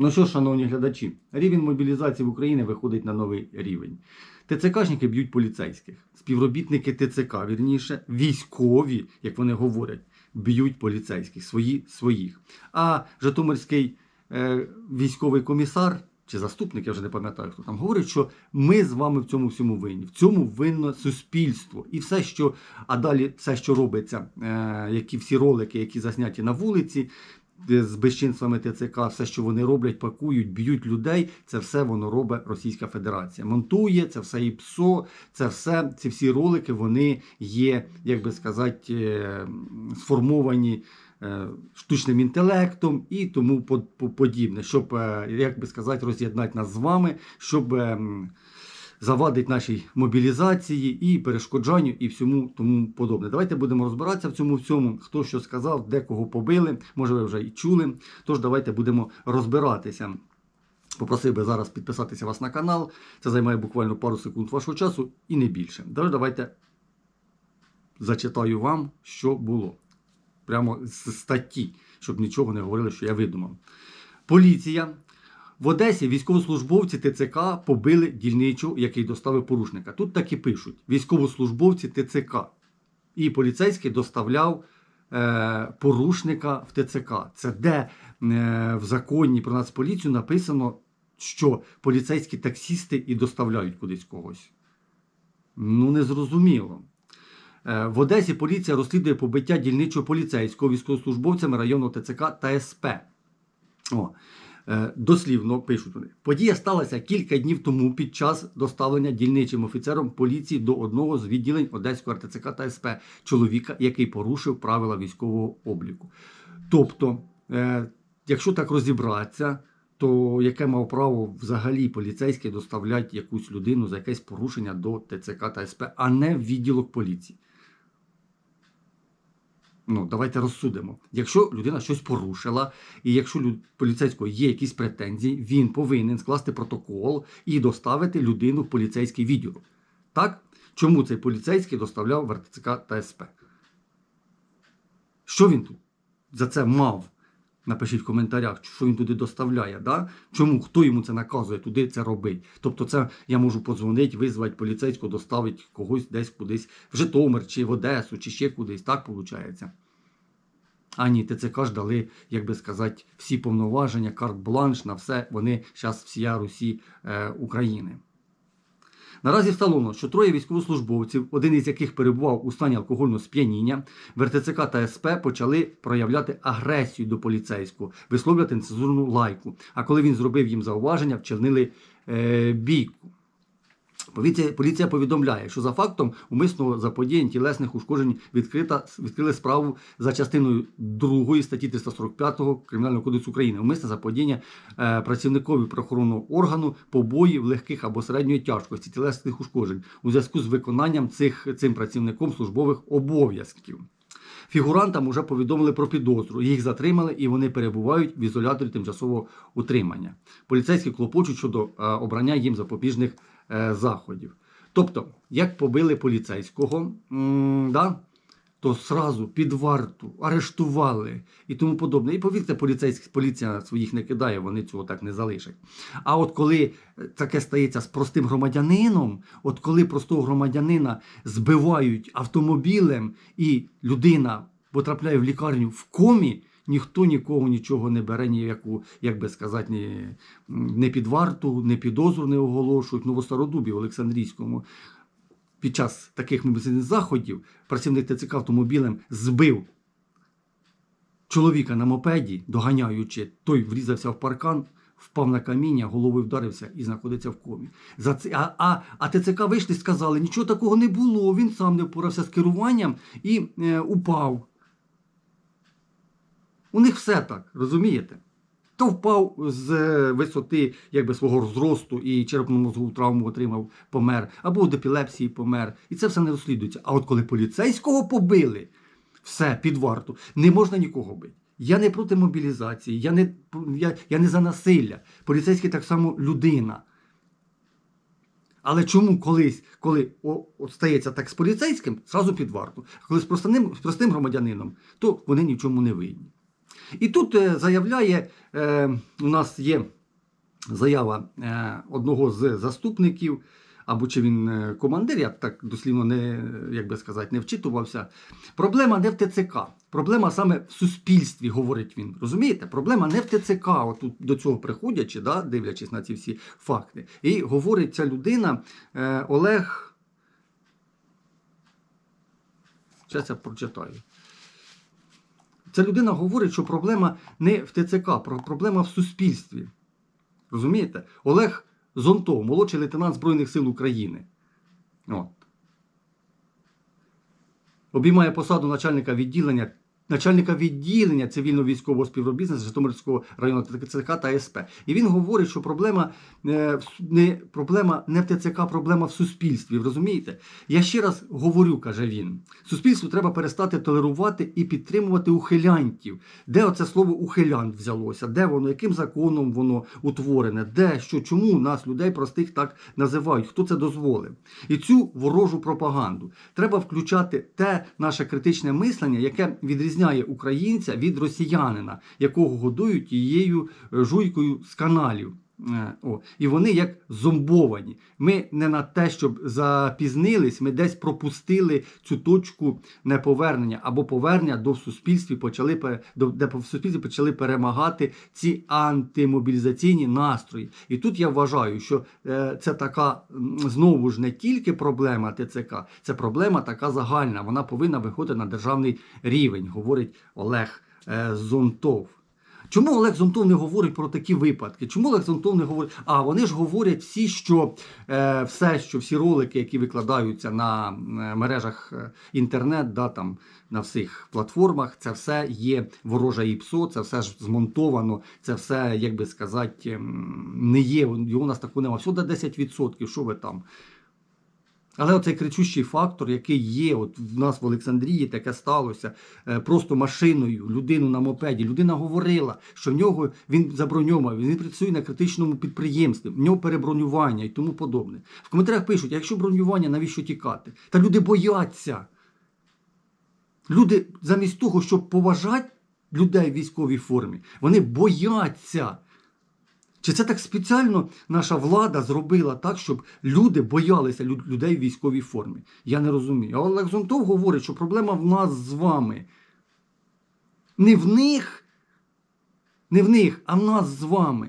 Ну що, шановні глядачі, рівень мобілізації в Україні виходить на новий рівень. ТЦКшники б'ють поліцейських, співробітники ТЦК, вірніше, військові, як вони говорять, б'ють поліцейських, свої своїх. А Житомирський е, військовий комісар чи заступник, я вже не пам'ятаю, хто там говорить, що ми з вами в цьому всьому винні. В цьому винно суспільство. І все, що, а далі все, що робиться, е, які всі ролики, які засняті на вулиці, з безчинствами ТЦК, все, що вони роблять, пакують, б'ють людей, це все воно робить Російська Федерація. Монтує, це все і ПСО, це все, ці всі ролики, вони є, як би сказати, е, сформовані е, штучним інтелектом і тому по- по- подібне, щоб, е, як би сказати, роз'єднати нас з вами, щоб. Завадить нашій мобілізації і перешкоджанню, і всьому тому подобне. Давайте будемо розбиратися в цьому всьому. Хто що сказав, де кого побили, може ви вже і чули. Тож давайте будемо розбиратися. Попросив би зараз підписатися вас на канал. Це займає буквально пару секунд вашого часу і не більше. Тож давайте зачитаю вам, що було. Прямо з статті, щоб нічого не говорили, що я видумав. Поліція. В Одесі військовослужбовці ТЦК побили дільничу, який доставив порушника. Тут так і пишуть: військовослужбовці ТЦК. І поліцейський доставляв е, порушника в ТЦК. Це де е, в законі про нацполіцію написано, що поліцейські таксісти і доставляють кудись когось. Ну, незрозуміло. Е, В Одесі поліція розслідує побиття дільничого поліцейського військовослужбовцями району ТЦК та СП. О, дослівно пишуть вони. Подія сталася кілька днів тому під час доставлення дільничим офіцером поліції до одного з відділень Одеського РТЦК та СП чоловіка, який порушив правила військового обліку. Тобто, е, якщо так розібратися, то яке мав право взагалі поліцейський доставляти якусь людину за якесь порушення до ТЦК та СП, а не в відділок поліції? Ну, давайте розсудимо. Якщо людина щось порушила, і якщо люд... поліцейського є якісь претензії, він повинен скласти протокол і доставити людину в поліцейський відділ. Так? Чому цей поліцейський доставляв в РТЦК та СП? Що він тут за це мав? Напишіть в коментарях, що він туди доставляє. Да? Чому хто йому це наказує туди це робити? Тобто, це я можу подзвонити, визвати поліцейського, доставити когось десь кудись в Житомир, чи в Одесу, чи ще кудись. Так виходить? А ні, ТЦК ж дали, як би сказати, всі повноваження, карт-бланш на все. Вони зараз всія Русі е, України. Наразі встановлено, що троє військовослужбовців, один із яких перебував у стані алкогольного сп'яніння, в РТЦК та СП почали проявляти агресію до поліцейського, висловлювати нецензурну лайку. А коли він зробив їм зауваження, вчинили е, бійку. Поліція, поліція повідомляє, що за фактом умисного заподіяння тілесних ушкоджень відкрита, відкрили справу за частиною 2 статті 345 Кримінального кодексу України. Умисне заподіяння е, працівникові правоохоронного органу побоїв легких або середньої тяжкості тілесних ушкоджень у зв'язку з виконанням цих, цим працівником службових обов'язків. Фігурантам уже повідомили про підозру. Їх затримали і вони перебувають в ізоляторі тимчасового утримання. Поліцейські клопочуть щодо е, обрання їм запобіжних заходів. Тобто, як побили поліцейського, да, то сразу під варту арештували і тому подобне. І повірте, поліцейські поліція своїх не кидає, вони цього так не залишать. А от коли е, таке стається з простим громадянином, от коли простого громадянина збивають автомобілем, і людина потрапляє в лікарню в комі. Ніхто нікого нічого не бере, ніяку, як би сказати, ні, не під варту, не підозру не оголошують. Ну, в Стародубі, в Олександрійському, під час таких мобілізаційних заходів працівник ТЦК автомобілем збив чоловіка на мопеді, доганяючи, той врізався в паркан, впав на каміння, головою вдарився і знаходиться в комі. За це, а, а, а ТЦК вийшли і сказали, нічого такого не було, він сам не впорався з керуванням і е, упав. У них все так, розумієте? То впав з е, висоти якби, свого зросту і черепно-мозгову травму отримав, помер, або від епілепсії помер. І це все не розслідується. А от коли поліцейського побили, все під варту, не можна нікого бити. Я не проти мобілізації, я не, я, я не за насилля. Поліцейський так само людина. Але чому колись, коли о, от стається так з поліцейським, зразу під варту, а коли з простим, з простим громадянином, то вони ні в чому не винні. І тут е, заявляє, е, у нас є заява е, одного з заступників, або чи він командир, я так дослівно не, як би сказати, не вчитувався. Проблема не в ТЦК. Проблема саме в суспільстві, говорить він. Розумієте? Проблема не в ТЦК, отут до цього приходячи, да, дивлячись на ці всі факти. І говорить ця людина Олег. Зараз я прочитаю. Ця людина говорить, що проблема не в ТЦК, проблема в суспільстві. Розумієте? Олег Зонтов, молодший лейтенант Збройних сил України. От. Обіймає посаду начальника відділення, начальника відділення цивільно-військового співробітництва Житомирського району ТЦК та СП. І він говорить, що проблема, е, не, проблема не в ТЦК, проблема в суспільстві. Розумієте? Я ще раз говорю, каже він. Суспільству треба перестати толерувати і підтримувати ухилянтів. Де оце слово ухилянт взялося? Де воно, яким законом воно утворене? Де, що, чому нас, людей простих, так називають? Хто це дозволив? І цю ворожу пропаганду треба включати те наше критичне мислення, яке відрізняє українця від росіянина, якого годують тією е, жуйкою з каналів. Е, О, і вони як зомбовані. Ми не на те, щоб запізнились, ми десь пропустили цю точку неповернення або повернення до в суспільстві почали де в суспільстві почали перемагати ці антимобілізаційні настрої. І тут я вважаю, що е, це така знову ж не тільки проблема ТЦК, це проблема така загальна. Вона повинна виходити на державний рівень, говорить Олег е, Зонтов. Чому Олег Зонтов не говорить про такі випадки? Чому Олег Зонтов не говорить? А вони ж говорять всі, що е, все, що всі ролики, які викладаються на е, мережах е, інтернет, да, там, на всіх платформах, це все є ворожа ІПСО, це все ж змонтовано, це все, як би сказати, не є. Його у нас такого немає. Всього 10%, що ви там. Але оцей кричущий фактор, який є, от в нас в Олександрії таке сталося е, просто машиною, людину на мопеді. Людина говорила, що в нього він заброньований, він працює на критичному підприємстві, в нього перебронювання і тому подобне. В коментарях пишуть: якщо бронювання, навіщо тікати? Та люди бояться. Люди замість того, щоб поважати людей в військовій формі, вони бояться. Чи це так спеціально наша влада зробила так, щоб люди боялися людей в військовій формі? Я не розумію. А Олег говорить, що проблема в нас з вами. Не в них, не в них, а в нас з вами.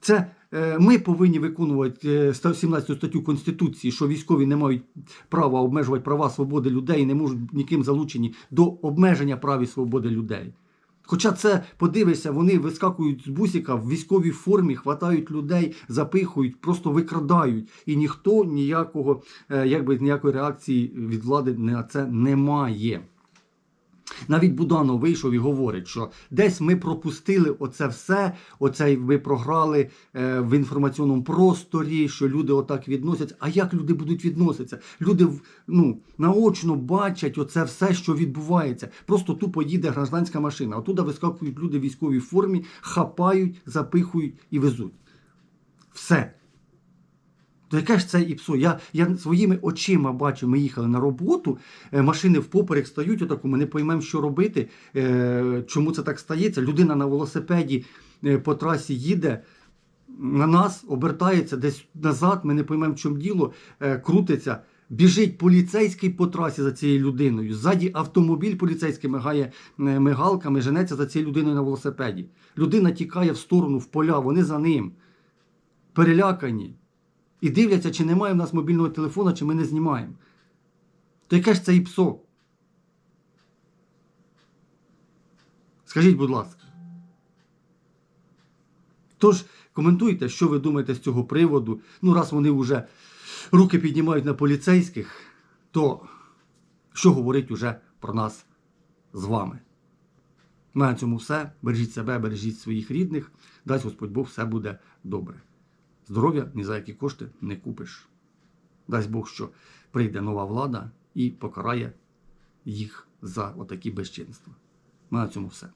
Це е, ми повинні виконувати е, ста- 17 статтю Конституції, що військові не мають права обмежувати права свободи людей і не можуть ніким залучені до обмеження прав і свободи людей. Хоча це, подивися, вони вискакують з бусика в військовій формі, хватають людей, запихують, просто викрадають. І ніхто ніякого, е, якби ніякої реакції від влади на це немає. Навіть Буданов вийшов і говорить, що десь ми пропустили оце все, оце ми програли е, в інформаційному просторі, що люди отак відносяться. А як люди будуть відноситися? Люди ну, наочно бачать оце все, що відбувається. Просто тупо їде гражданська машина. Отуда вискакують люди в військовій формі, хапають, запихують і везуть. Все. То яке ж це ІПСО? Я, я своїми очима бачу, ми їхали на роботу, е, машини впоперек стають, отаку, ми не поймемо, що робити, е, чому це так стається. Людина на велосипеді е, по трасі їде, на нас обертається десь назад, ми не поймемо, в чому діло, крутиться. Біжить поліцейський по трасі за цією людиною. Ззаді автомобіль поліцейський мигає мигалками, женеться за цією людиною на велосипеді. Людина тікає в сторону, в поля, вони за ним. Перелякані. І дивляться, чи немає в нас мобільного телефона, чи ми не знімаємо. То яке ж це ІПСО? Скажіть, будь ласка. Тож, коментуйте, що ви думаєте з цього приводу. Ну, раз вони вже руки піднімають на поліцейських, то що говорить уже про нас з вами? На цьому все. Бережіть себе, бережіть своїх рідних. Дасть Господь Бог, все буде добре. Здоров'я ні за які кошти не купиш. Дасть Бог, що прийде нова влада і покарає їх за отакі безчинства. Ми На цьому все.